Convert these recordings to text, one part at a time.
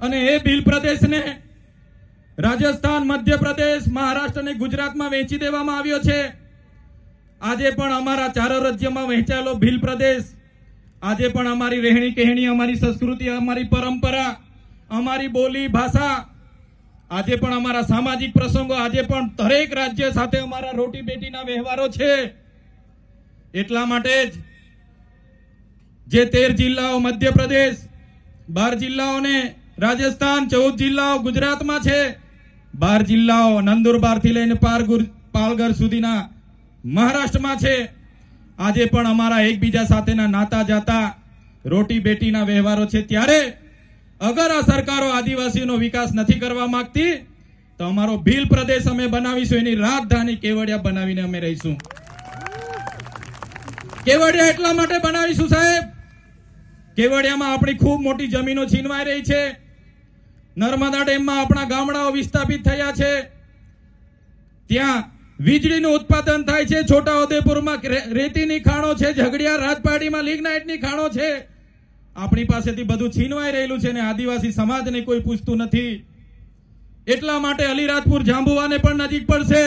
અને એ ભીલ પ્રદેશને રાજસ્થાન, મધ્યપ્રદેશ, મહારાષ્ટ્ર અને ગુજરાતમાં વેચી દેવામાં આવ્યો છે. આજે પણ અમારા ચારો રાજ્યમાં વહેંચાયેલો ભીલ પ્રદેશ, આજે પણ અમારી રહેણી કહેણી, અમારી સંસ્કૃતિ, અમારી પરંપરા, અમારી બોલી, ભાષા, આજે પણ અમારા સામાજિક પ્રસંગો, આજે પણ દરેક રાજ્ય સાથે અમારા રોટી બેટીના વ્યવહારો છે. એટલા માટે જ જે તેર જિલ્લાઓ, મધ્યપ્રદેશ, બાર જિલ્લાઓને રાજસ્થાન ચૌદ જિલ્લાઓ ગુજરાતમાં છે. બાર જિલ્લાઓ નંદુરબારથી લઈને પારગુર પાલઘર સુધીના મહારાષ્ટ્રમાં છે. આજે પણ અમારા એકબીજા સાથેના નાતા જાતા રોટી બેટીના વ્યવહારો છે. ત્યારે અગર આ સરકારો આદિવાસીનો વિકાસ નથી કરવા માંગતી, તો અમારો ભીલ પ્રદેશ અમે બનાવીશું. એની રાજધાની કેવડિયા બનાવીને અમે રહીશું. કેવડિયા એટલા માટે બનાવીશું સાહેબ? કેવડિયામાં આપણી ખૂબ મોટી જમીનો છીનવાઈ રહી છે. નર્મદા ડેમમાં આપણા ગામડાઓ વિસ્થાપિત થયા છે. ત્યાં વીજળીનું ઉત્પાદન થાય છે. છોટાઉદેપુરમાં રેતીની ખાણો છે. ઝઘડિયા રાજપાડીમાં લિગ્નાઇટની ખાણો છે. આપણી પાસેથી બધું છીનવાઈ રહેલું છે ને આદિવાસી સમાજને કોઈ પૂછતું નથી. એટલા માટે અલીરાજપુર જાંબુવાને પણ નજીક પડશે.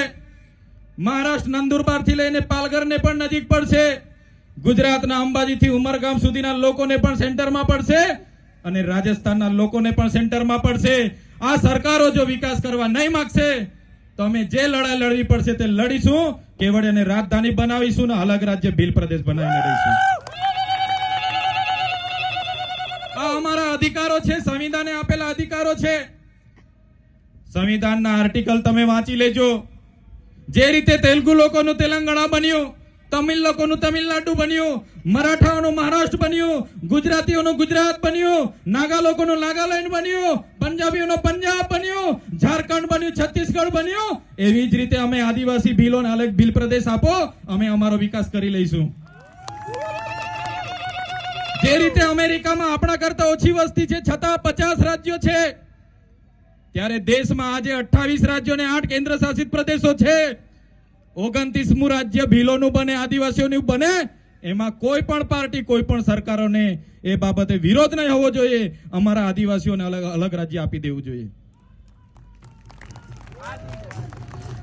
મહારાષ્ટ્ર નંદુરબારથી લઈને પાલઘરને પણ નજીક પડશે. ગુજરાતના અંબાજીથી ઉમરગામ સુધીના લોકોને પણ સેન્ટરમાં પડશે. અને રાજસ્થાનના લોકોને પણ સેન્ટરમાં પડશે. આ સરકારો જો વિકાસ કરવા નહીં માંગશે, તો અમે જે લડાઈ લડવી પડશે તે લડીશું. કેવડિયાને રાજધાની બનાવીશું ને અલગ રાજ્ય ભીલ પ્રદેશ બનાવીને રહીશું આ અમારા અધિકારો છે, સંવિધાને આપેલા અધિકારો છે. સંવિધાનના આર્ટિકલ તમે વાંચી લેજો. જે રીતે તેલુગુ લોકોનું તેલંગાણા બન્યું તમિલ લોકોનું તમિલનાડુ બન્યું, મરાઠાઓનું મહારાષ્ટ્ર બન્યું, ગુજરાતીઓનું ગુજરાત બન્યું નાગા લોકોનું નાગાલેન્ડ બન્યું, પંજાબીઓનું પંજાબ બન્યું, ઝારખંડ બન્યું, છત્તીસગઢ બન્યું. એવી જ રીતે અમે આદિવાસી ભીલોને અલગ ભીલ પ્રદેશ આપો, અમે અમારો વિકાસ કરી લઈશું. જે રીતે અમેરિકામાં આપણા કરતા ઓછી વસ્તી છે, છતાં પચાસ રાજ્યો છે. ત્યારે દેશમાં આજે અઠ્ઠાવીસ રાજ્યો અને આઠ કેન્દ્ર શાસિત પ્રદેશો છે. ઓગણત્રીસમું રાજ્ય ભીલોનું બને, આદિવાસીઓનું બને, એમાં કોઈ પણ પાર્ટી, કોઈ પણ સરકારોને એ બાબતે વિરોધ નહીં હોવો જોઈએ. અમારા આદિવાસીઓને અલગ અલગ રાજ્ય આપી દેવું જોઈએ.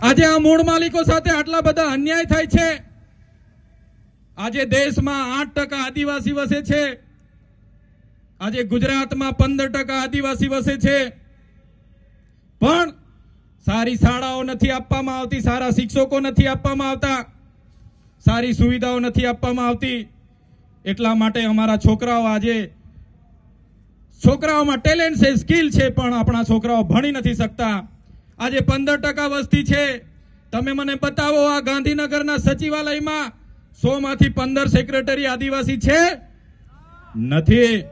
આજે આ મૂળ માલિકો સાથે આટલા બધા અન્યાય થાય છે. આજે દેશમાં આઠ ટકા આદિવાસી વસે છે. આજે ગુજરાતમાં પંદર ટકા આદિવાસી વસે છે. પણ સારી શાળાઓ નથી આપવામાં આવતી, સારા શિક્ષકો નથી આપવામાં આવતા, સારી સુવિધાઓ નથી આપવામાં આવતી. એટલા માટે અમારા છોકરાઓ આજે, છોકરાઓમાં ટેલેન્ટ છે સ્કિલ છે પણ આપણા છોકરાઓ ભણી નથી શકતા. આજે પંદર ટકા વસ્તી છે. તમે મને બતાવો, આ ગાંધીનગરના સચિવાલયમાં સો માંથી પંદર સેક્રેટરી આદિવાસી છે? નથી.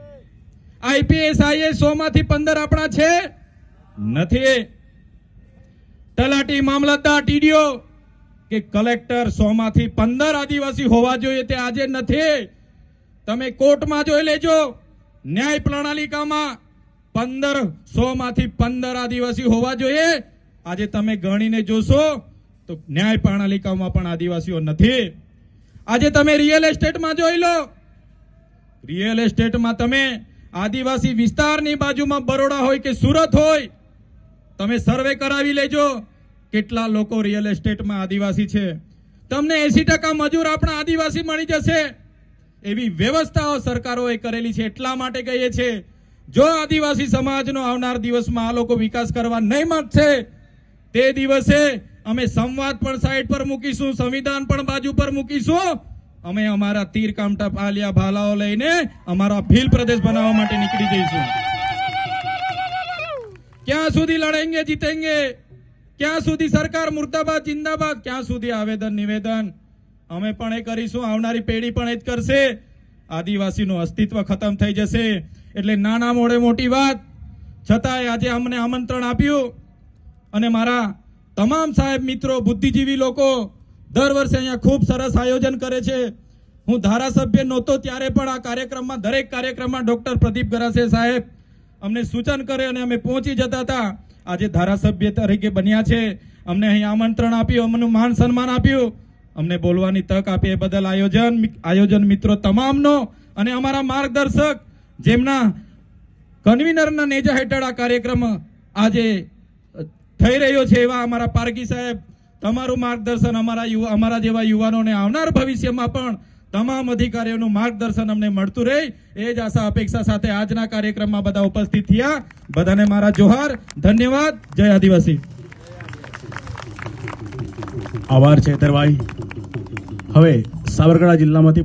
આઈપીએસ આઈએસ સો માંથી પંદર આપણા છે? નથી. તલાટી મામલતદાર ટીડીઓ કે કલેક્ટર સો માંથી પંદર આદિવાસી હોવા જોઈએ તે આજે નથી. તમે કોર્ટમાં જોઈ લેજો, ન્યાય પ્રણાલિકામાં પંદર સો માંથી પંદર આદિવાસી હોવા જોઈએ. આજે તમે ગણીને જોશો, તો ન્યાય પ્રણાલિકામાં પણ આદિવાસીઓ નથી. આજે તમે રિયલ એસ્ટેટમાં જોઈ લો. રિયલ એસ્ટેટમાં તમે આદિવાસી વિસ્તારની બાજુમાં બરોડા હોય કે સુરત હોય તમે સર્વે કરાવી લેજો. કેટલા લોકો રિયલ એસ્ટેટમાં આદિવાસી છે. તમને એસી ટકા મજૂર આપણા આદિવાસી મળી જશે. એવી વ્યવસ્થાઓ સરકારોએ કરેલી છે. એટલા માટે કહીએ છીએ, જો આદિવાસી સમાજનો આવનાર દિવસમાં આ લોકો વિકાસ કરવા નહીં માંગશે, તે દિવસે અમે સંવાદ પણ સાઈડ પર મૂકીશું, સંવિધાન પણ બાજુ પર મૂકીશું. અમે અમારા તીર કામટા પાલિયા ભાલાઓ લઈને અમારા ભીલ પ્રદેશ બનાવવા માટે નીકળી જઈશું. ક્યાં સુધી લડેંગે, જીતેંગે? ક્યાં સુધી સરકાર મુર્દાબાદ, જિંદાબાદ? ક્યાં સુધી આવેદન, નિવેદન? અમે પણ એ કરીશું. આવનારી પેઢી પણ એ જ કરશે. આદિવાસીનું અસ્તિત્વ ખતમ થઈ જશે. એટલે નાના મોડે મોટી વાત. છતાંય આજે અમને આમંત્રણ આપ્યું. અને મારા તમામ સાહેબ મિત્રો, બુદ્ધિજીવી લોકો, દર વર્ષે અહીંયા ખૂબ સરસ આયોજન કરે છે. હું ધારાસભ્ય નહોતો ત્યારે પણ આ કાર્યક્રમમાં, દરેક કાર્યક્રમમાં ડોક્ટર પ્રદીપ ગરાસે સાહેબ અમને સૂચન કરે અને અમે પહોંચી જતા હતા. આજે ધારાસભ્ય તરીકે બન્યા છે. અમને અહીં આમંત્રણ આપ્યું, અમને માન સન્માન આપ્યું. અમને બોલવાની તક આપી એ બદલ આયોજન આયોજન મિત્રો તમામનો અને અમારા માર્ગદર્શક જેમના કન્વીનરના નેજા હેઠળ આ કાર્યક્રમ આજે થઈ રહ્યો છે એવા અમારા પારકી સાહેબ, તમારું માર્ગદર્શન અમારા યુવા, અમારા જેવા યુવાનોને આવનાર ભવિષ્યમાં પણ તમામ અધિકારીઓનું માર્ગદર્શન અમને મળતું રહે. એ જ આશા અપેક્ષા સાથે આજના કાર્યક્રમમાં બધા ઉપસ્થિત થયા. બધાને મારા જોહાર. ધન્યવાદ. જય આદિવાસી. આભાર ચેતરભાઈ હવે સાબરકાંઠા જિલ્લામાંથી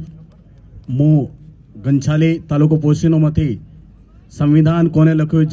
હું ગંછાલી તાલુકો પોશીનોમાંથી સંવિધાન કોને લખ્યું?